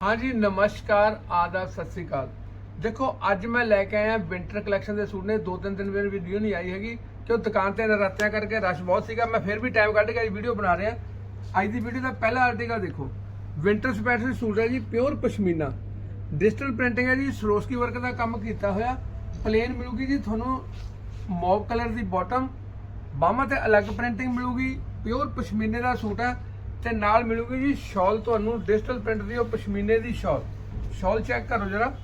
ਹਾਂਜੀ, ਨਮਸਕਾਰ ਆਦਾ ਸਤਿ ਸ੍ਰੀ ਅਕਾਲ। ਦੇਖੋ, ਅੱਜ ਮੈਂ ਲੈ ਕੇ ਆਇਆ ਵਿੰਟਰ ਕਲੈਕਸ਼ਨ ਦੇ ਸੂਟ ਨੇ। ਦੋ ਤਿੰਨ ਦਿਨ ਮੇਰੀ ਵੀਡੀਓ ਨਹੀਂ ਆਈ ਹੈਗੀ ਕਿਉਂ ਦੁਕਾਨ ਤੇ ਨਰਾਤਿਆਂ ਕਰਕੇ ਰਸ਼ ਬਹੁਤ ਸੀਗਾ। ਮੈਂ ਫਿਰ ਵੀ ਟਾਈਮ ਕੱਢ ਕੇ ਅੱਜ ਵੀਡੀਓ ਬਣਾ ਰਿਹਾ। ਅੱਜ ਦੀ ਵੀਡੀਓ ਦਾ ਪਹਿਲਾ ਆਰਟੀਕਲ ਦੇਖੋ। ਵਿੰਟਰ ਸਪੈਸ਼ਲ ਸੂਟ ਹੈ ਜੀ ਪਿਓਰ ਪਸ਼ਮੀਨਾ। ਡਿਜੀਟਲ ਪ੍ਰਿੰਟਿੰਗ ਹੈ ਜੀ ਸਰੋਸਕੀ ਵਰਕ ਦਾ ਕੰਮ ਕੀਤਾ ਹੋਇਆ। ਪਲੇਨ ਮਿਲੂਗੀ ਜੀ, ਤੁਹਾਨੂੰ ਮੌਵ ਕਲਰ ਦੀ ਬਾਟਮ ਬਾਹਾਂ ਤੇ ਅਲੱਗ ਪ੍ਰਿੰਟਿੰਗ ਮਿਲੂਗੀ। ਪਿਓਰ ਪਸ਼ਮੀਨੇ ਦਾ ਸੂਟ ਹੈ। ਤੇ ਨਾਲ ਮਿਲੂਗੀ ਜੀ ਸ਼ਾਲ ਤੁਹਾਨੂੰ ਡਿਜੀਟਲ ਪ੍ਰਿੰਟ ਦੀ, ਉਹ ਪਸ਼ਮੀਨੇ ਦੀ ਸ਼ਾਲ। ਸ਼ਾਲ ਚੈੱਕ ਕਰੋ ਜਰਾ।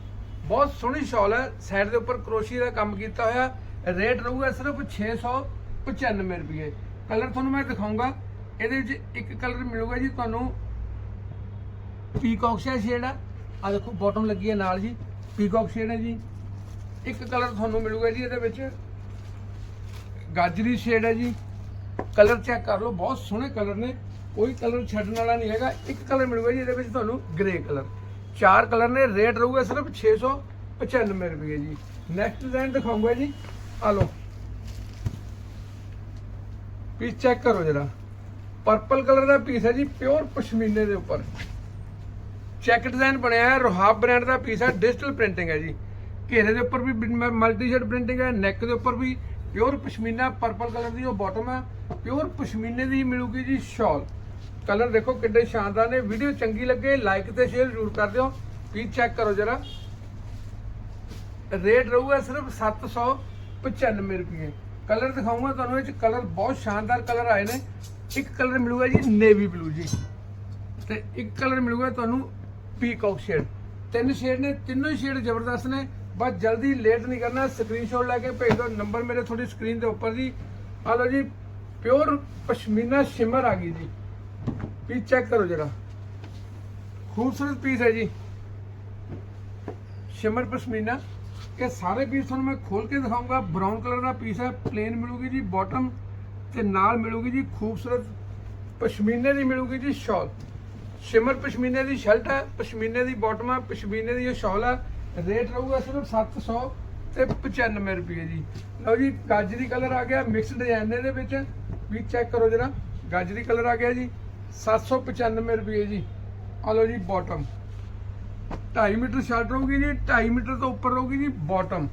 ਬਹੁਤ ਸੋਹਣੀ ਸ਼ਾਲ ਹੈ। ਸਾਈਡ ਦੇ ਉੱਪਰ ਕਰੋਸ਼ੀ ਦਾ ਕੰਮ ਕੀਤਾ ਹੋਇਆ। ਰੇਟ ਰਹੂਗਾ ਸਿਰਫ 695 ਰੁਪਏ। ਕਲਰ ਤੁਹਾਨੂੰ ਮੈਂ ਦਿਖਾਉਂਗਾ। ਇਹਦੇ ਵਿੱਚ ਇੱਕ ਕਲਰ ਮਿਲੂਗਾ ਜੀ ਤੁਹਾਨੂੰ। ਪੀਕੌਕ ਸ਼ੇਡ ਆ। ਆ ਦੇਖੋ ਬਾਟਮ ਲੱਗੀ ਹੈ ਨਾਲ ਜੀ। ਪੀਕੌਕ ਸ਼ੇਡ ਹੈ ਜੀ। ਇੱਕ ਕਲਰ ਤੁਹਾਨੂੰ ਮਿਲੂਗਾ ਜੀ ਇਹਦੇ ਵਿੱਚ। ਗਾਜਰੀ ਸ਼ੇਡ ਹੈ ਜੀ। ਕਲਰ ਚੈੱਕ ਕਰ ਲਓ। ਬਹੁਤ ਸੋਹਣੇ ਕਲਰ ਨੇ। ਕੋਈ ਕਲਰ ਛੱਡਣ ਵਾਲਾ ਨਹੀਂ ਹੈਗਾ। ਇੱਕ ਕਲਰ ਮਿਲੂਗਾ ਜੀ, ਇਹਦੇ ਵਿੱਚ ਤੁਹਾਨੂੰ ਗ੍ਰੇ ਕਲਰ। ਚਾਰ ਕਲਰ ਨੇ ਰੇਟ ਰਹੂਗਾ ਸਿਰਫ 695 ਰੁਪਏ ਜੀ। ਨੈਕਸਟ ਡਿਜ਼ਾਈਨ ਦਿਖਾਉਂਗਾ ਜੀ। ਆ ਲਓ। ਪੀਸ ਚੈੱਕ ਕਰੋ ਜਰਾ। ਪਰਪਲ ਕਲਰ ਦਾ ਪੀਸ ਹੈ ਜੀ ਪਿਓਰ ਪਸ਼ਮੀਨੇ ਦੇ ਉੱਪਰ। ਚੈੱਕ ਡਿਜ਼ਾਈਨ ਬਣਿਆ ਹੈ, ਰੋਹਾਬ ਬ੍ਰਾਂਡ ਦਾ ਪੀਸ ਹੈ ਡਿਜੀਟਲ ਪ੍ਰਿੰਟਿੰਗ ਹੈ ਜੀ। ਘੇਰੇ ਦੇ ਉੱਪਰ ਵੀ ਮਲਟੀ ਸ਼ੇਡ ਪ੍ਰਿੰਟਿੰਗ ਹੈ ਨੈਕ ਦੇ ਉੱਪਰ ਵੀ ਪਿਓਰ ਪਸ਼ਮੀਨਾ ਪਰਪਲ ਕਲਰ ਦੀ ਉਹ ਬਾਟਮ ਹੈ। ਪਿਓਰ ਪਸ਼ਮੀਨੇ ਦੀ ਮਿਲੂਗੀ ਜੀ ਸ਼ਾਲ। ਕਲਰ ਦੇਖੋ ਕਿੱਡੇ ਸ਼ਾਨਦਾਰ ਨੇ। ਵੀਡੀਓ ਚੰਗੀ ਲੱਗੇ ਲਾਈਕ ਤੇ ਸ਼ੇਅਰ ਜ਼ਰੂਰ ਕਰ ਦਿਓ। ਪੀਸ ਚੈੱਕ ਕਰੋ ਜਰਾ। ਰੇਟ ਰਹੂਗਾ ਸਿਰਫ 795 ਰੁਪਏ। ਕਲਰ ਦਿਖਾਉਂਗਾ ਤੁਹਾਨੂੰ ਇਹ ਚ। ਕਲਰ ਬਹੁਤ ਸ਼ਾਨਦਾਰ ਕਲਰ ਆਏ ਨੇ। ਇੱਕ ਕਲਰ ਮਿਲੂਗਾ ਜੀ ਨੇਵੀ ਬਲੂ ਜੀ। ਤੇ ਇੱਕ ਕਲਰ ਮਿਲੂਗਾ ਤੁਹਾਨੂੰ ਪੀਕੌਕ ਸ਼ੇਡ ਤਿੰਨ ਸ਼ੇਡ ਨੇ, ਤਿੰਨੋਂ ਹੀ ਸ਼ੇਡ ਜ਼ਬਰਦਸਤ ਨੇ। ਬਸ ਜਲਦੀ ਲੇਟ ਨਹੀਂ ਕਰਨਾ। ਸਕਰੀਨਸ਼ਾਟ ਲੈ ਕੇ ਭੇਜ ਦਿਓ। ਨੰਬਰ ਮੇਰੇ ਤੁਹਾਡੀ ਸਕਰੀਨ ਦੇ ਉੱਪਰ ਜੀ। ਆ ਲਓ ਜੀ ਪਿਓਰ ਪਸ਼ਮੀਨਾ ਸ਼ਿਮਰ ਆ ਗਈ ਜੀ। ਪੀਸ ਚੈੱਕ ਕਰੋ ਜਰਾ। ਖੂਬਸੂਰਤ ਪੀਸ ਹੈ ਜੀ। ਸ਼ਿਮਰ ਪਸ਼ਮੀਨਾ। ਇਹ ਸਾਰੇ ਪੀਸ ਤੁਹਾਨੂੰ ਮੈਂ ਖੋਲ ਕੇ ਦਿਖਾਉਂਗਾ ਬ੍ਰਾਊਨ ਕਲਰ ਦਾ ਪੀਸ ਹੈ ਪਲੇਨ ਮਿਲੂਗੀ ਜੀ ਬਾਟਮ ਤੇ ਨਾਲ ਮਿਲੂਗੀ ਜੀ ਖੂਬਸੂਰਤ ਪਸ਼ਮੀਨੇ ਦੀ ਮਿਲੂਗੀ ਜੀ ਸ਼ਾਲ ਸ਼ਿਮਰ ਪਸ਼ਮੀਨੇ ਦੀ ਸ਼ਰਟ ਹੈ, ਪਸ਼ਮੀਨੇ ਦੀ ਬਾਟਮ ਹੈ, ਪਸ਼ਮੀਨੇ ਦੀ ਇਹ ਸ਼ਾਲ ਹੈ। ਰੇਟ ਰਹੂਗਾ ਸਿਰਫ 700 ਤੇ 95 ਰੁਪਏ ਜੀ। ਲਓ ਜੀ, ਗਾਜਰੀ ਕਲਰ ਆ ਗਿਆ ਮਿਕਸ ਡਿਜ਼ਾਈਨ ਦੇ ਵਿੱਚ। ਵੀ ਚੈੱਕ ਕਰੋ ਜਰਾ, ਗਾਜਰੀ ਕਲਰ ਆ ਗਿਆ ਜੀ। 795 ਰੁਪਏ ਜੀ। ਆ ਲਓ ਜੀ ਬਾਟਮ 2.5 ਮੀਟਰ ਸ਼ਰਟ ਰਹੂਗੀ ਜੀ 2.5 ਮੀਟਰ ਤੋਂ ਉੱਪਰ ਰਹੂਗੀ ਜੀ ਬਾਟਮ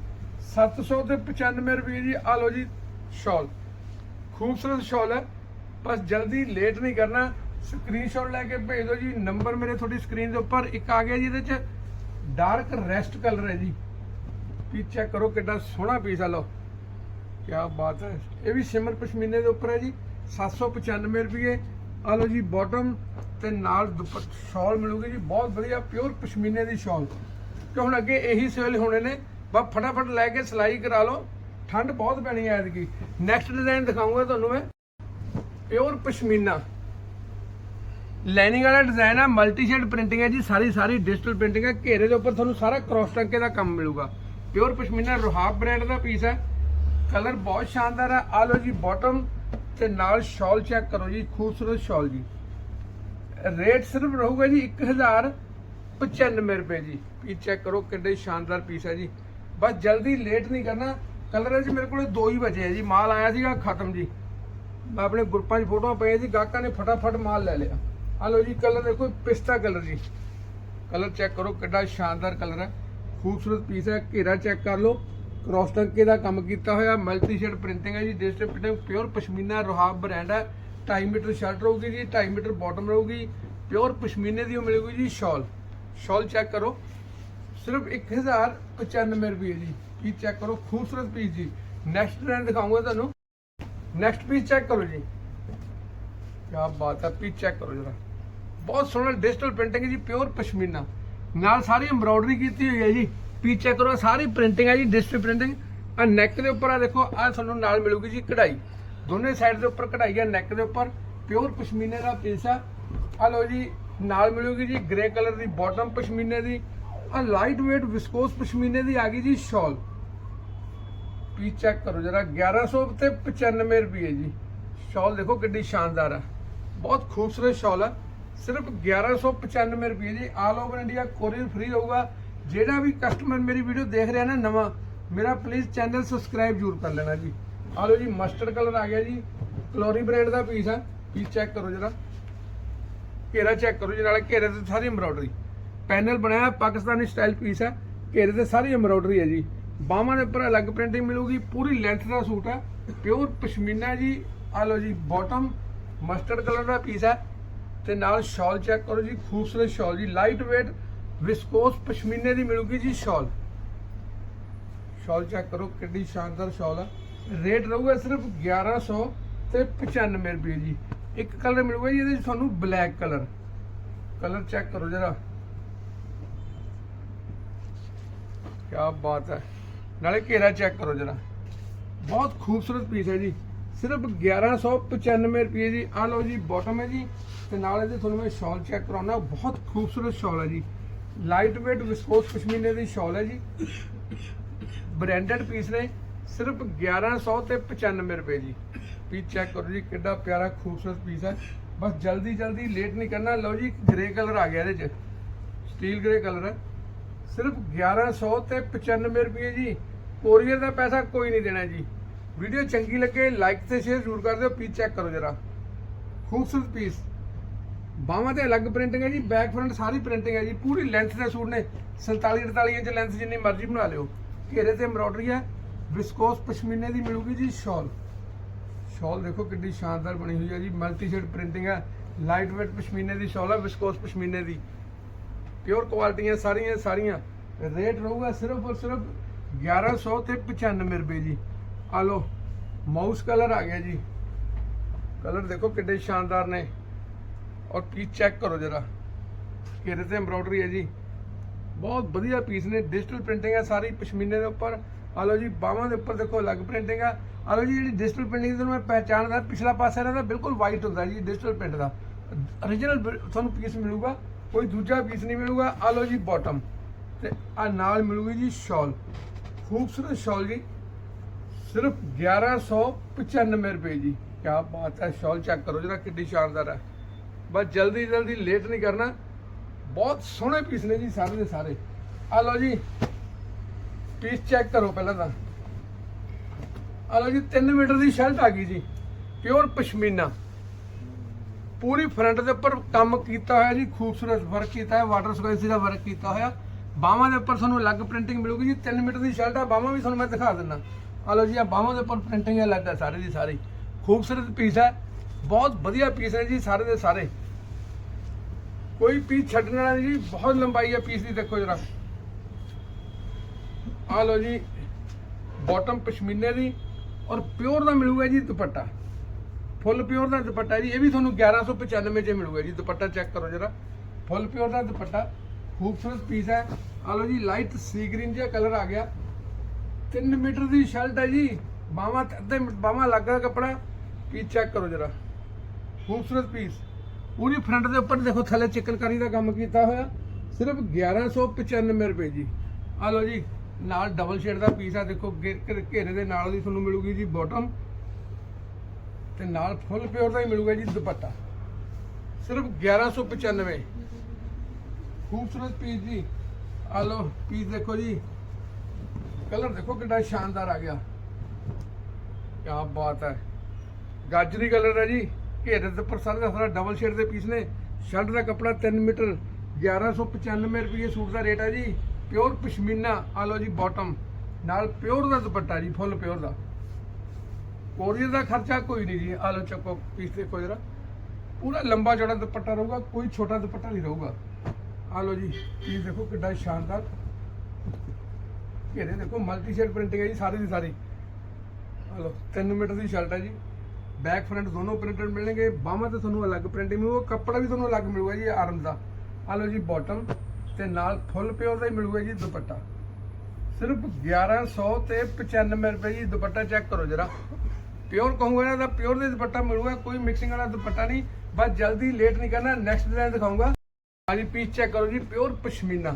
700 ਤੇ 95 ਰੁਪਏ ਜੀ ਆ ਲਓ ਜੀ ਸ਼ਾਲ ਖੂਬਸੂਰਤ ਸ਼ਾਲ ਹੈ। ਬਸ ਜਲਦੀ ਲੇਟ ਨਹੀਂ ਕਰਨਾ। ਸਕਰੀਨਸ਼ਾਟ ਲੈ ਕੇ ਭੇਜ ਦਿਓ ਜੀ। ਨੰਬਰ ਮੇਰੇ ਤੁਹਾਡੀ ਸਕਰੀਨ ਦੇ ਉੱਪਰ। ਇੱਕ ਆ ਗਿਆ ਜੀ ਇਹਦੇ ਚ। ਡਾਰਕ ਰੈਸਟ ਕਲਰ ਹੈ ਜੀ। ਪੀਸ ਚੈੱਕ ਕਰੋ ਕਿੱਡਾ ਸੋਹਣਾ ਪੀਸ ਆ, ਲਓ। ਕੀ ਬਾਤ ਹੈ। ਇਹ ਵੀ ਸਿਮਰ ਪਸ਼ਮੀਨੇ ਦੇ ਉੱਪਰ ਹੈ ਜੀ। 795 ਰੁਪਏ। ਆ ਲਓ ਜੀ ਬਾਟਮ ਤੇ ਨਾਲ ਦੁਪੱਟ ਸ਼ਾਲ ਮਿਲੂਗੀ ਜੀ, ਬਹੁਤ ਵਧੀਆ ਪਿਓਰ ਪਸ਼ਮੀਨੇ ਦੀ ਸ਼ਾਲ ਕਿ ਹੁਣ ਅੱਗੇ ਇਹੀ ਸੇਲ ਹੋਣੇ ਨੇ। ਬਸ ਫਟਾਫਟ ਲੈ ਕੇ ਸਿਲਾਈ ਕਰਾ ਲਓ। ਠੰਡ ਬਹੁਤ ਪੈਣੀ ਹੈ ਐਤਕੀ। ਨੈਕਸਟ ਡਿਜ਼ਾਈਨ ਦਿਖਾਉਂਗਾ ਤੁਹਾਨੂੰ ਮੈਂ। ਪਿਓਰ ਪਸ਼ਮੀਨਾ। ਲਾਈਨਿੰਗ ਵਾਲਾ ਡਿਜ਼ਾਈਨ ਆ ਮਲਟੀ ਸ਼ੇਡ ਪ੍ਰਿੰਟਿੰਗ ਹੈ ਜੀ, ਸਾਰੀ ਸਾਰੀ ਡਿਜੀਟਲ ਪ੍ਰਿੰਟਿੰਗ ਹੈ ਘੇਰੇ ਦੇ ਉੱਪਰ ਤੁਹਾਨੂੰ ਸਾਰਾ ਕ੍ਰੋਸ ਟੰਕੇ ਦਾ ਕੰਮ ਮਿਲੂਗਾ। ਪਿਓਰ ਪਸ਼ਮੀਨਾ ਰੋਹਾਬ ਬ੍ਰਾਂਡ ਦਾ ਪੀਸ ਹੈ ਕਲਰ ਬਹੁਤ ਸ਼ਾਨਦਾਰ ਹੈ ਆ ਲਓ ਜੀ ਬਾਟਮ ਤੇ ਨਾਲ ਸ਼ਾਲ ਚੈੱਕ ਕਰੋ ਜੀ, ਖੂਬਸੂਰਤ ਸ਼ਾਲ ਜੀ। ਰੇਟ ਸਿਰਫ ਰਹੂਗਾ ਜੀ 1095 ਰੁਪਏ ਜੀ। ਪੀਸ ਚੈੱਕ ਕਰੋ ਕਿੰਨੇ ਸ਼ਾਨਦਾਰ ਪੀਸ ਹੈ ਜੀ। ਬਸ ਜਲਦੀ ਲੇਟ ਨਹੀਂ ਕਰਨਾ। ਕਲਰ ਹੈ ਜੀ ਮੇਰੇ ਕੋਲੇ ਦੋ ਹੀ ਬਚੇ ਹੈ ਜੀ। ਮਾਲ ਆਇਆ ਸੀਗਾ, ਖਤਮ ਜੀ। ਮੈਂ ਆਪਣੇ ਗਰੁੱਪਾਂ 'ਚ ਫੋਟੋਆਂ ਪਈਆਂ ਸੀ ਗਾਹਕਾਂ ਨੇ ਫਟਾਫਟ ਮਾਲ ਲੈ ਲਿਆ। ਆ ਲਓ ਜੀ ਕਲਰ ਦੇਖੋ, ਪਿਸਤਾ ਕਲਰ ਜੀ। ਕਲਰ ਚੈੱਕ ਕਰੋ ਕਿੰਨਾ ਸ਼ਾਨਦਾਰ ਕਲਰ ਹੈ। ਖੂਬਸੂਰਤ ਪੀਸ ਹੈ, ਘੇਰਾ ਚੈੱਕ ਕਰ ਲਓ। ਕ੍ਰੋਸ ਟੰਕੇ ਦਾ ਕੰਮ ਕੀਤਾ ਹੋਇਆ ਮਲਟੀ ਸ਼ੇਡ ਪ੍ਰਿੰਟਿੰਗ ਹੈ ਜੀ digital printing pure pashmina Rohab brand ਹੈ। 2.5 ਮੀਟਰ ਸ਼ਰਟ ਰਹੂਗੀ ਜੀ 2.5 ਮੀਟਰ ਬਾਟਮ ਰਹੂਗੀ ਪਿਓਰ ਪਸ਼ਮੀਨੇ ਦੀ ਉਹ ਮਿਲੇਗੀ ਜੀ ਸ਼ਾਲ ਸ਼ਾਲ ਚੈੱਕ ਕਰੋ। ਸਿਰਫ 1095 ਰੁਪਏ ਜੀ, ਪੀਸ ਚੈੱਕ ਕਰੋ, ਖੂਬਸੂਰਤ ਪੀਸ ਜੀ। ਨੈਕਸਟ ਡਿਜ਼ਾਈਨ ਦਿਖਾਉਂਗਾ ਤੁਹਾਨੂੰ। ਨੈਕਸਟ ਪੀਸ ਚੈੱਕ ਕਰੋ ਜੀ। ਕੀ ਬਾਤ ਹੈ ਪੀਸ ਚੈੱਕ ਕਰੋ ਜਰਾ। ਬਹੁਤ ਸੋਹਣਾ ਡਿਜੀਟਲ ਪ੍ਰਿੰਟਿੰਗ ਹੈ ਜੀ ਪਿਓਰ ਪਸ਼ਮੀਨਾ। ਨਾਲ ਸਾਰੀ ਐਮਬ੍ਰੋਇਡਰੀ ਕੀਤੀ ਹੋਈ ਹੈ ਜੀ। ਪੀਸ ਚੈੱਕ ਕਰੋ, ਸਾਰੀ ਪ੍ਰਿੰਟਿੰਗ ਹੈ ਜੀ ਡਿਜੀਟਲ ਪ੍ਰਿੰਟਿੰਗ ਆ ਨੈਕ ਦੇ ਉੱਪਰ ਆ ਦੇਖੋ ਆ ਤੁਹਾਨੂੰ ਨਾਲ ਮਿਲੂਗੀ ਜੀ ਕਢਾਈ। ਦੋਨੇ ਸਾਈਡ ਦੇ ਉੱਪਰ ਕਢਾਈ ਹੈ ਨੈਕ ਦੇ ਉੱਪਰ। ਪਿਓਰ ਪਸ਼ਮੀਨੇ ਦਾ ਪੀਸ ਆ। ਆ ਲਓ ਜੀ, ਨਾਲ ਮਿਲੂਗੀ ਜੀ ਗ੍ਰੇ ਕਲਰ ਦੀ ਬਾਟਮ ਪਸ਼ਮੀਨੇ ਦੀ। ਆ ਲਾਈਟ weight ਵਿਸਕੋਸ ਪਸ਼ਮੀਨੇ ਦੀ ਆ ਗਈ ਜੀ ਸ਼ਾਲ ਪੀ ਚੈੱਕ ਕਰੋ ਜਰਾ 1100 ਤੇ 95 ਰੁਪਏ ਜੀ। ਸ਼ਾਲ ਦੇਖੋ ਕਿੰਨੀ ਸ਼ਾਨਦਾਰ ਆ। ਬਹੁਤ ਖੂਬਸੂਰਤ ਸ਼ਾਲ ਆ। ਸਿਰਫ 1195 ਰੁਪਏ ਜੀ। All over India courier free ਹੋਊਗਾ ਜਿਹੜਾ ਵੀ ਕਸਟਮਰ ਮੇਰੀ ਵੀਡੀਓ ਦੇਖ ਰਿਹਾ ਨਾ ਨਵਾਂ, ਮੇਰਾ ਪਲੀਜ਼ ਚੈਨਲ ਸਬਸਕ੍ਰਾਈਬ ਜ਼ਰੂਰ ਕਰ ਲੈਣਾ ਜੀ। ਆ ਲਓ ਜੀ ਮਸਟਰਡ ਕਲਰ ਆ ਗਿਆ ਜੀ। ਕਲੋਰੀ ਬ੍ਰਾਂਡ ਦਾ ਪੀਸ ਹੈ ਪੀਸ ਚੈੱਕ ਕਰੋ ਜਰਾ। ਘੇਰਾ ਚੈੱਕ ਕਰੋ ਜੀ, ਨਾਲੇ ਘੇਰੇ ਤੇ ਸਾਰੀ ਐਮਬ੍ਰੋਇਡਰੀ ਪੈਨਲ ਬਣਾਇਆ ਪਾਕਿਸਤਾਨੀ ਸਟਾਈਲ ਪੀਸ ਹੈ ਘੇਰੇ ਤੇ ਸਾਰੀ ਐਮਬ੍ਰੋਇਡਰੀ ਹੈ ਜੀ। ਬਾਹਾਂ ਦੇ ਉੱਪਰ ਅਲੱਗ ਪ੍ਰਿੰਟਿੰਗ ਮਿਲੂਗੀ, ਪੂਰੀ ਲੈਂਥ ਦਾ ਸੂਟ ਹੈ ਪਿਓਰ ਪਸ਼ਮੀਨਾ ਜੀ। ਆ ਲਓ ਜੀ ਬਾਟਮ ਮਸਟਰਡ ਕਲਰ ਦਾ ਪੀਸ ਹੈ ਤੇ ਨਾਲ ਸ਼ਾਲ ਚੈੱਕ ਕਰੋ ਜੀ, ਖੂਬਸੂਰਤ ਸ਼ਾਲ ਜੀ ਲਾਈਟ weight ਵਿਸਕੋਸ ਪਸ਼ਮੀਨੇ ਦੀ ਮਿਲੂਗੀ ਜੀ ਸ਼ਾਲ। ਸ਼ਾਲ ਚੈੱਕ ਕਰੋ ਕਿੰਨੀ ਸ਼ਾਨਦਾਰ ਸ਼ਾਲ ਆ। ਰੇਟ ਰਹੂਗਾ ਸਿਰਫ 1100 ਤੇ 95 ਰੁਪਏ ਜੀ। ਇੱਕ ਕਲਰ ਮਿਲੂਗਾ ਜੀ, ਇਹਦੇ ਵਿੱਚ ਤੁਹਾਨੂੰ ਬਲੈਕ ਕਲਰ। ਕਲਰ ਚੈੱਕ ਕਰੋ ਜਰਾ। ਕੀ ਬਾਤ ਹੈ। ਨਾਲੇ ਘੇਰਾ ਚੈੱਕ ਕਰੋ ਜਰਾ। ਬਹੁਤ ਖੂਬਸੂਰਤ ਪੀਸ ਹੈ ਜੀ। ਸਿਰਫ 1195 ਰੁਪਏ ਜੀ। ਆ ਲਓ ਜੀ ਬਾਟਮ ਹੈ ਜੀ। ਤੇ ਨਾਲ ਇਹਦੇ ਤੁਹਾਨੂੰ ਮੈਂ ਸ਼ਾਲ ਚੈੱਕ ਕਰਾਉਣਾ। ਬਹੁਤ ਖੂਬਸੂਰਤ ਸ਼ਾਲ ਹੈ ਜੀ। ਲਾਈਟ weight ਵਿਸਕੋਸ ਪਸ਼ਮੀਨੇ ਦੀ ਸ਼ਾਲ ਹੈ ਜੀ। ਬ੍ਰਾਂਡਡ ਪੀਸ ਨੇ, ਸਿਰਫ 1100 ਤੇ 95 ਰੁਪਏ ਜੀ। ਪੀਸ ਚੈੱਕ ਕਰੋ ਜੀ ਕਿੰਨਾ ਪਿਆਰਾ ਖੂਬਸੂਰਤ ਪੀਸ ਹੈ। ਬਸ ਜਲਦੀ ਜਲਦੀ ਲੇਟ ਨਹੀਂ ਕਰਨਾ। ਲਓ ਜੀ ਗ੍ਰੇ ਕਲਰ ਆ ਗਿਆ ਇਹਦੇ ਚ। ਸਟੀਲ ਗ੍ਰੇ ਕਲਰ ਹੈ। ਸਿਰਫ 1100 ਤੇ 95 ਰੁਪਏ ਜੀ। ਕੋਰੀਅਰ ਦਾ ਪੈਸਾ ਕੋਈ ਨਹੀਂ ਦੇਣਾ ਜੀ। ਵੀਡੀਓ ਚੰਗੀ ਲੱਗੇ ਲਾਈਕ ਤੇ ਸ਼ੇਅਰ ਜ਼ਰੂਰ ਕਰ ਦਿਓ। ਪੀਸ ਚੈੱਕ ਕਰੋ ਜਰਾ। ਖੂਬਸੂਰਤ ਪੀਸ ਬਾਹਾਂ ਤੇ ਅਲੱਗ ਪ੍ਰਿੰਟਿੰਗ ਹੈ ਜੀ ਬੈਕ ਫਰੰਟ ਸਾਰੀ ਪ੍ਰਿੰਟਿੰਗ ਹੈ ਜੀ, ਪੂਰੀ ਲੈਂਥ ਦੇ ਸੂਟ ਨੇ। 47 48 ਇੰਚ ਲੈਂਥ ਜਿੰਨੀ ਮਰਜ਼ੀ ਬਣਾ ਲਿਓ। ਘੇਰੇ ਤੇ ਐਮਬ੍ਰੋਇਡਰੀ ਹੈ ਵਿਸਕੋਸ ਪਸ਼ਮੀਨੇ ਦੀ ਮਿਲੂਗੀ ਜੀ ਸ਼ਾਲ ਸ਼ਾਲ ਦੇਖੋ ਕਿੰਨੀ ਸ਼ਾਨਦਾਰ ਬਣੀ ਹੋਈ ਹੈ ਜੀ ਮਲਟੀ ਸ਼ੇਡ ਪ੍ਰਿੰਟਿੰਗ ਹੈ ਲਾਈਟ ਵੇਟ ਪਸ਼ਮੀਨੇ ਦੀ ਸ਼ਾਲ ਹੈ ਵਿਸਕੋਸ ਪਸ਼ਮੀਨੇ ਦੀ। ਪਿਓਰ ਕੁਆਲਿਟੀਆਂ ਸਾਰੀਆਂ ਸਾਰੀਆਂ। ਰੇਟ ਰਹੂਗਾ ਸਿਰਫ ਔਰ ਸਿਰਫ 1100 ਤੇ 95 ਰੁਪਏ ਜੀ। ਆ ਲਓ ਮਾਊਸ ਕਲਰ ਆ ਗਿਆ ਜੀ। ਕਲਰ ਦੇਖੋ ਕਿੰਨੇ ਸ਼ਾਨਦਾਰ ਨੇ। ਔਰ ਪੀਸ ਚੈੱਕ ਕਰੋ ਜਰਾ। ਘੇਰੇ ਤੇ ਐਮਬ੍ਰੋਇਡਰੀ ਹੈ ਜੀ। ਬਹੁਤ ਵਧੀਆ ਪੀਸ ਨੇ ਡਿਜੀਟਲ ਪ੍ਰਿੰਟਿੰਗ ਹੈ ਸਾਰੀ ਪਸ਼ਮੀਨੇ ਦੇ ਉੱਪਰ। ਆ ਲਓ ਜੀ ਬਾਹਾਂ ਦੇ ਉੱਪਰ ਦੇਖੋ, ਅਲੱਗ ਪ੍ਰਿੰਟਿੰਗ ਹੈ ਆ ਲਓ ਜੀ, ਜਿਹੜੀ ਡਿਜੀਟਲ ਪ੍ਰਿੰਟਿੰਗ ਤੁਹਾਨੂੰ ਮੈਂ ਪਹਿਚਾਣਦਾ ਪਿਛਲਾ ਪਾਸਾ ਇਹਨਾਂ ਦਾ ਬਿਲਕੁਲ ਵਾਈਟ ਹੁੰਦਾ ਜੀ ਡਿਜੀਟਲ ਪ੍ਰਿੰਟ ਦਾ। origignal ਤੁਹਾਨੂੰ ਪੀਸ ਮਿਲੂਗਾ, ਕੋਈ ਦੂਜਾ ਪੀਸ ਨਹੀਂ ਮਿਲੂਗਾ। ਆ ਲਓ ਜੀ ਬਾਟਮ ਤੇ ਆ ਨਾਲ ਮਿਲੂਗੀ ਜੀ ਸ਼ਾਲ ਖੂਬਸੂਰਤ ਸ਼ਾਲ ਜੀ। ਸਿਰਫ 1195 ਰੁਪਏ ਜੀ। ਕੀ ਬਾਤ ਹੈ ਸ਼ਾਲ ਚੈੱਕ ਕਰੋ ਜਿਹੜਾ ਕਿੰਨੀ ਸ਼ਾਨਦਾਰ ਹੈ। ਬਸ ਜਲਦੀ ਜਲਦੀ ਲੇਟ ਨਹੀਂ ਕਰਨਾ। ਬਹੁਤ ਸੋਹਣੇ ਪੀਸ ਨੇ ਜੀ ਸਾਰੇ ਦੇ ਸਾਰੇ। ਆ ਲਓ ਜੀ ਪੀਸ ਚੈੱਕ ਕਰੋ ਪਹਿਲਾਂ ਤਾਂ। ਆ ਲਓ ਜੀ 3 ਮੀਟਰ ਦੀ ਸ਼ਰਟ ਆ ਗਈ ਜੀ ਪਿਓਰ ਪਸ਼ਮੀਨਾ। ਪੂਰੀ ਫਰੰਟ ਦੇ ਉੱਪਰ ਕੰਮ ਕੀਤਾ ਹੋਇਆ ਜੀ, ਖੂਬਸੂਰਤ ਵਰਕ ਕੀਤਾ ਹੈ ਵਾਟਰ ਸਕੁਐਂਸੀ ਦਾ ਵਰਕ ਕੀਤਾ ਹੋਇਆ। ਬਾਹਾਂ ਦੇ ਉੱਪਰ ਤੁਹਾਨੂੰ ਅਲੱਗ ਪ੍ਰਿੰਟਿੰਗ ਮਿਲੂਗੀ ਜੀ 3 ਮੀਟਰ ਦੀ ਸ਼ਰਟ ਆ, ਬਾਹਾਂ ਵੀ ਤੁਹਾਨੂੰ ਮੈਂ ਦਿਖਾ ਦਿੰਦਾ। ਆ ਲਓ ਜੀ ਆ ਬਾਹਾਂ ਦੇ ਉੱਪਰ ਪ੍ਰਿੰਟਿੰਗ ਅਲੱਗ ਹੈ, ਸਾਰੇ ਦੀ ਸਾਰੀ। ਖੂਬਸੂਰਤ ਪੀਸ ਹੈ। ਬਹੁਤ ਵਧੀਆ ਪੀਸ ਹੈ ਜੀ ਸਾਰੇ ਦੇ ਸਾਰੇ। ਕੋਈ ਪੀਸ ਛੱਡਣ ਵਾਲਾ ਨਹੀਂ ਜੀ, ਬਹੁਤ ਲੰਬਾਈ ਹੈ ਪੀਸ ਦੀ, ਦੇਖੋ ਜਰਾ। ਆ ਲਓ ਜੀ ਬਾਟਮ ਪਸ਼ਮੀਨੇ ਦੀ ਔਰ ਪਿਓਰ ਦਾ ਮਿਲੂਗਾ ਜੀ ਦੁਪੱਟਾ। ਫੁੱਲ ਪਿਓਰ ਦਾ ਦੁਪੱਟਾ ਜੀ, ਇਹ ਵੀ ਤੁਹਾਨੂੰ 1195 ਚ ਮਿਲੂਗਾ ਜੀ, ਦੁਪੱਟਾ ਚੈੱਕ ਕਰੋ ਜਰਾ। ਫੁੱਲ ਪਿਓਰ ਦਾ ਦੁਪੱਟਾ, ਖੂਬਸੂਰਤ ਪੀਸ ਹੈ। ਆ ਲਓ ਜੀ ਲਾਈਟ ਸੀ ਗ੍ਰੀਨ ਜਿਹਾ ਕਲਰ ਆ ਗਿਆ। 3 ਮੀਟਰ ਦੀ ਸ਼ਰਟ ਹੈ ਜੀ ਬਾਹਾਂ ਅੱਧੇ ਬਾਹਾਂ ਲੱਗਾ ਕੱਪੜਾ। ਪੀਸ ਚੈੱਕ ਕਰੋ ਜਰਾ। ਖੂਬਸੂਰਤ ਪੀਸ ਪੂਰੀ ਫਰੰਟ ਦੇ ਉੱਪਰ ਦੇਖੋ ਥੱਲੇ ਚਿਕਨਕਾਰੀ ਦਾ ਕੰਮ ਕੀਤਾ ਹੋਇਆ। ਸਿਰਫ 1195 ਰੁਪਏ ਜੀ। ਆ ਲਓ ਜੀ, ਨਾਲ ਡਬਲ ਸ਼ੇਡ ਦਾ ਪੀਸ ਆ। ਦੇਖੋ ਘੇਰੇ ਦੇ ਨਾਲ ਦੀ ਤੁਹਾਨੂੰ ਮਿਲੂਗੀ ਜੀ ਬਾਟਮ ਤੇ ਨਾਲ ਫੁੱਲ ਪਿਓਰ ਦਾ ਹੀ ਮਿਲੂਗਾ ਜੀ ਦੁਪੱਟਾ। ਸਿਰਫ 1195 ਖੂਬਸੂਰਤ ਪੀਸ ਜੀ। ਆ ਲਓ ਪੀਸ ਦੇਖੋ ਜੀ। ਕਲਰ ਦੇਖੋ ਕਿੰਨਾ ਸ਼ਾਨਦਾਰ ਆ ਗਿਆ। ਕੀ ਬਾਤ ਹੈ। ਗਾਜਰੀ ਕਲਰ ਹੈ ਜੀ। ਘੇਰੇ ਦੇ ਉੱਪਰ ਸਾਰਾ ਦਾ ਸਾਰਾ ਡਬਲ ਸ਼ੇਡ ਦੇ ਪੀਸ ਨੇ। ਸ਼ਰਟ ਦਾ ਕੱਪੜਾ 3 ਮੀਟਰ 1195 ਰੁਪਏ ਸੂਟ ਦਾ ਰੇਟ ਹੈ ਜੀ। ਪਿਓਰ ਪਸ਼ਮੀਨਾ ਆ ਲਓ ਜੀ ਬਾਟਮ ਨਾਲ ਪਿਓਰ ਦਾ ਦੁਪੱਟਾ ਜੀ ਫੁੱਲ ਪਿਓਰ ਦਾ। ਕੋਰੀਅਰ ਦਾ ਖਰਚਾ ਕੋਈ ਨਹੀਂ ਜੀ ਆ ਲਓ ਚੱਕੋ ਪੀਸ ਤੇ ਕੋਈ ਜਰਾ। ਪੂਰਾ ਲੰਬਾ ਚੌੜਾ ਦੁਪੱਟਾ ਰਹੂਗਾ, ਕੋਈ ਛੋਟਾ ਦੁਪੱਟਾ ਨਹੀਂ ਰਹੂਗਾ। ਆ ਲਓ ਜੀ ਪੀਸ ਦੇਖੋ ਕਿੱਡਾ ਸ਼ਾਨਦਾਰ। ਘੇਰੇ ਦੇਖੋ ਮਲਟੀ ਸ਼ੇਡ ਪ੍ਰਿੰਟਿੰਗ ਹੈ ਜੀ, ਸਾਰੀ ਦੀ ਸਾਰੀ। ਹਲੋ 3 ਮੀਟਰ ਦੀ ਸ਼ਰਟ ਹੈ ਜੀ। ਬੈਕ ਫਰੰਟ ਦੋਨੋਂ ਪ੍ਰਿੰਟਡ ਮਿਲਣਗੇ, ਬਾਹਾਂ ਤੇ ਤੁਹਾਨੂੰ ਅਲੱਗ ਪ੍ਰਿੰਟਿੰਗ ਮਿਲੂਗਾ ਕੱਪੜਾ ਵੀ ਤੁਹਾਨੂੰ ਅਲੱਗ ਮਿਲੂਗਾ ਜੀ ਆਰਮ ਦਾ। ਆ ਲਓ ਜੀ ਬਾਟਮ ਤੇ ਨਾਲ ਫੁੱਲ ਪਿਓਰ ਦਾ ਹੀ ਮਿਲੂਗਾ ਜੀ ਦੁਪੱਟਾ। ਸਿਰਫ 1100 ਤੇ 95 ਰੁਪਏ ਜੀ ਦੁਪੱਟਾ ਚੈੱਕ ਕਰੋ ਜਰਾ। ਪਿਓਰ ਕਹੂੰਗਾ ਨਾ ਤਾਂ ਪਿਓਰ ਦੇ ਦੁਪੱਟਾ ਮਿਲੂਗਾ, ਕੋਈ ਮਿਕਸਿੰਗ ਵਾਲਾ ਦੁਪੱਟਾ ਨਹੀਂ। ਬਸ ਜਲਦੀ ਲੇਟ ਨਹੀਂ ਕਰਨਾ ਨੈਕਸਟ ਡਿਜ਼ਾਈਨ ਦਿਖਾਉਂਗਾ। ਹਾਂਜੀ ਪੀਸ ਚੈੱਕ ਕਰੋ ਜੀ ਪਿਓਰ ਪਸ਼ਮੀਨਾ।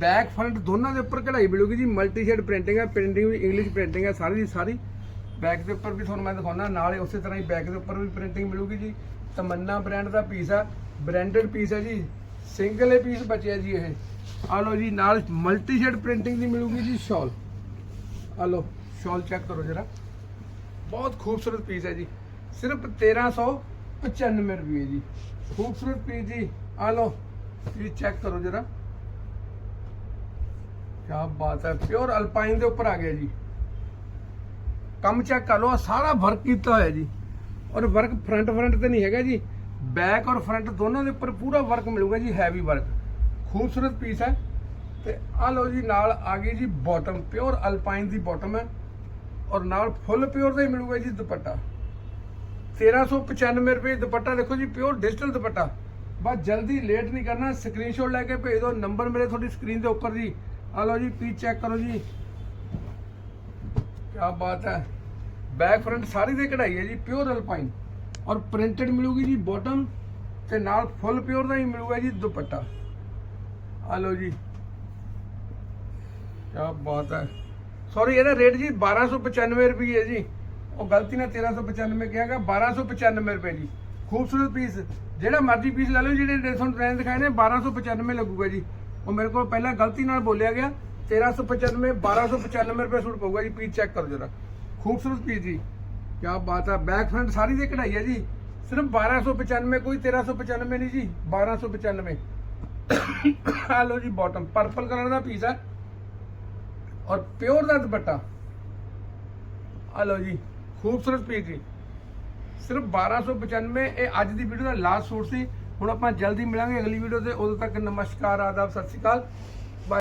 ਬੈਕ ਫਰੰਟ ਦੋਨਾਂ ਦੇ ਉੱਪਰ ਕਢਾਈ ਮਿਲੂਗੀ ਜੀ ਮਲਟੀ ਸ਼ੇਡ ਪ੍ਰਿੰਟਿੰਗ ਹੈ ਪ੍ਰਿੰਟਿੰਗ ਵੀ ਇੰਗਲਿਸ਼ ਪ੍ਰਿੰਟਿੰਗ ਹੈ ਸਾਰੀ ਦੀ ਸਾਰੀ। ਬੈਕ ਦੇ ਉੱਪਰ ਵੀ ਤੁਹਾਨੂੰ ਮੈਂ ਦਿਖਾਉਣਾ ਨਾਲੇ ਉਸੇ ਤਰ੍ਹਾਂ ਹੀ ਬੈਕ ਦੇ ਉੱਪਰ ਵੀ ਪ੍ਰਿੰਟਿੰਗ ਮਿਲੂਗੀ ਜੀ। ਤਮੰਨਾ ਬ੍ਰਾਂਡ ਦਾ ਪੀਸ ਆ ਬ੍ਰਾਂਡਡ ਪੀਸ ਹੈ ਜੀ। ਸਿੰਗਲ ਹੀ ਪੀਸ ਬਚਿਆ ਜੀ ਇਹ। ਆ ਲਓ ਜੀ, ਨਾਲ ਮਲਟੀ ਸ਼ੇਡ ਪ੍ਰਿੰਟਿੰਗ ਦੀ ਮਿਲੂਗੀ ਜੀ ਸ਼ਾਲ ਆ ਲਓ ਸ਼ਾਲ ਚੈੱਕ ਕਰੋ ਜਰਾ। ਬਹੁਤ ਖੂਬਸੂਰਤ ਪੀਸ ਹੈ ਜੀ। ਸਿਰਫ 1395 ਰੁਪਏ ਜੀ। ਖੂਬਸੂਰਤ ਪੀਸ ਜੀ। ਆ ਲਓ ਪਲੀਜ਼ ਚੈੱਕ ਕਰੋ ਜਰਾ। ਕੀ ਬਾਤ ਹੈ ਪਿਓਰ ਅਲਪਾਈਨ ਦੇ ਉੱਪਰ ਆ ਗਿਆ ਜੀ। ਕੰਮ ਚੈੱਕ ਕਰ ਲਓ, ਆਹ ਸਾਰਾ ਵਰਕ ਕੀਤਾ ਹੋਇਆ ਜੀ। ਔਰ ਵਰਕ ਫਰੰਟ ਫਰੰਟ ਤੇ ਨਹੀਂ ਹੈਗਾ ਜੀ। ਬੈਕ ਔਰ ਫਰੰਟ ਦੋਨਾਂ ਦੇ ਉੱਪਰ ਪੂਰਾ ਵਰਕ ਮਿਲੂਗਾ ਜੀ ਹੈਵੀ ਵਰਕ ਖੂਬਸੂਰਤ ਪੀਸ ਹੈ। ਤੇ ਆ ਲਓ ਜੀ, ਨਾਲ ਆ ਗਈ ਜੀ ਬਾਟਮ ਪਿਓਰ ਅਲਪਾਈਨ ਦੀ ਬਾਟਮ ਹੈ। ਔਰ ਨਾਲ ਫੁੱਲ ਪਿਓਰ ਦਾ ਹੀ ਮਿਲੂਗਾ ਜੀ ਦੁਪੱਟਾ। 1395 ਰੁਪਏ ਦੁਪੱਟਾ, ਦੇਖੋ ਜੀ ਪਿਓਰ ਡਿਜੀਟਲ ਦੁਪੱਟਾ। ਬਸ ਜਲਦੀ ਲੇਟ ਨਹੀਂ ਕਰਨਾ ਸਕਰੀਨਸ਼ਾਟ ਲੈ ਕੇ ਭੇਜ ਦਿਓ ਨੰਬਰ ਮੇਰੇ ਤੁਹਾਡੀ ਸਕਰੀਨ ਦੇ ਉੱਪਰ ਜੀ। ਆ ਲਓ ਜੀ ਪੀਸ ਚੈੱਕ ਕਰੋ ਜੀ। ਕੀ ਬਾਤ ਹੈ। ਬੈਕ ਫਰੰਟ ਸਾਰੀ ਦੇ ਕਢਾਈ ਹੈ ਜੀ ਪਿਓਰ ਅਲਪਾਈਨ ਔਰ ਪ੍ਰਿੰਟਡ ਮਿਲੂਗੀ ਜੀ ਬਾਟਮ ਤੇ ਨਾਲ ਫੁੱਲ ਪਿਓਰ ਦਾ ਹੀ ਮਿਲੂਗਾ ਜੀ ਦੁਪੱਟਾ। ਆ ਲਓ ਜੀ। ਕੀ ਬਾਤ ਹੈ। ਸੌਰੀ ਇਹਦਾ ਰੇਟ ਜੀ 1295 ਰੁਪਏ ਹੈ ਜੀ। ਉਹ ਗਲਤੀ ਨਾਲ 1395 ਕਿਹਾਗਾ 1295 ਰੁਪਏ ਜੀ। ਖੂਬਸੂਰਤ ਪੀਸ ਜਿਹੜਾ ਮਰਜ਼ੀ ਪੀਸ ਲੈ ਲਓ, ਜਿਹੜੇ ਤੁਹਾਨੂੰ ਟ੍ਰੈਂਡ ਦਿਖਾਏ ਨੇ 1295 ਲੱਗੂਗਾ ਜੀ। ਉਹ ਮੇਰੇ ਕੋਲ ਪਹਿਲਾਂ ਗਲਤੀ ਨਾਲ ਬੋਲਿਆ ਗਿਆ। 1395 1295 ਰੁਪਏ ਸੂਟ ਪਊਗਾ ਜੀ, ਪੀਸ ਚੈੱਕ ਕਰੋ ਜਰਾ। ਖੂਬਸੂਰਤ ਪੀਸ ਜੀ। ਕੀ ਬਾਤ ਹੈ ਬੈਕ ਫਰੰਟ ਸਾਰੀ ਦੇ ਕਢਾਈ ਹੈ ਜੀ। ਸਿਰਫ 1295 ਕੋਈ 1395 ਨਹੀਂ ਜੀ 1295 ਆ ਲਓ ਜੀ ਬਾਟਮ ਪਰਪਲ ਕਲਰ ਦਾ ਪੀਸ ਹੈ ਔਰ ਪਿਓਰ ਦਾ ਦੁਪੱਟਾ। ਆ ਲਓ ਜੀ, ਖੂਬਸੂਰਤ ਪੀਸ ਜੀ। ਸਿਰਫ 1295 ਇਹ ਅੱਜ ਦੀ ਵੀਡੀਓ ਦਾ ਲਾਸਟ ਸੂਟ ਸੀ। ਹੁਣ ਆਪਾਂ ਜਲਦੀ ਮਿਲਾਂਗੇ ਅਗਲੀ ਵੀਡੀਓ ਤੇ। ਉਦੋਂ ਤੱਕ ਨਮਸਕਾਰ, ਆਦਾਬ, ਸਤਿ ਸ਼੍ਰੀ ਅਕਾਲ।